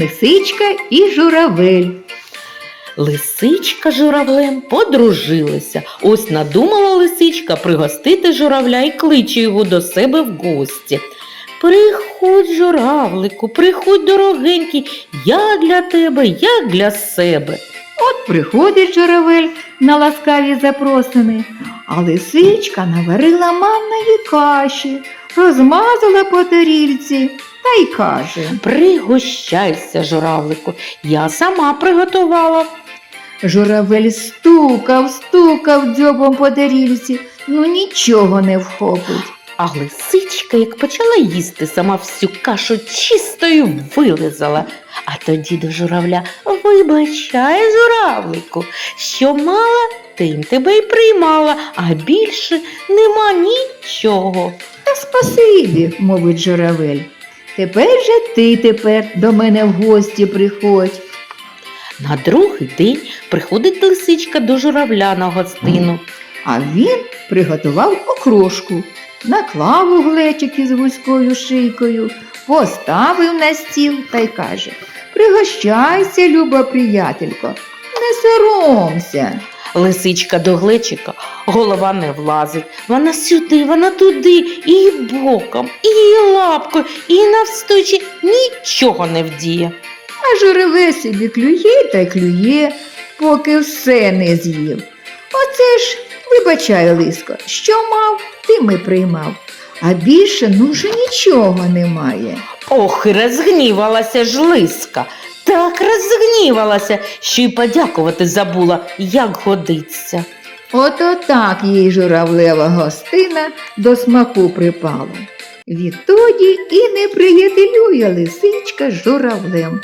лисичка і журавель. Лисичка з журавлем подружилися. Ось надумала лисичка пригостити журавля і кличе його до себе в гості. Приходь, журавлику, приходь, дорогенький, я для тебе, як для себе. От приходить журавель на ласкаві запросини, а лисичка наварила манної каші, розмазала по тарільці та й каже. Пригощайся, журавлику, я сама приготувала. Журавель стукав, стукав дзьобом по тарільці, ну нічого не вхопить. А лисичка, як почала їсти, сама всю кашу чистою вилизала. А тоді до журавля вибачай, журавлику, що мала, тим тебе й приймала, а більше нема нічого. Та спасибі, мовить журавель. Тепер же ти тепер до мене в гості приходь. На другий день приходить лисичка до журавля на гостину. А він приготував окрошку, наклав у глечик із вузькою шийкою, поставив на стіл та й каже Пригощайся, люба приятелько, не соромся. Лисичка до глечика, голова не влазить. Вона сюди, вона туди, і боком, і лапкою, і навсточі нічого не вдіє. А журавель собі клює та клює, поки все не з'їв. Оце ж, вибачай, лиско, що мав, тим і приймав. А більше ну вже нічого немає. Ох, і розгнівалася ж лиска. Так розгнівалася, що й подякувати забула, як годиться. Ото так їй журавлева гостина до смаку припала. Відтоді і не приятелює лисичка з журавлем.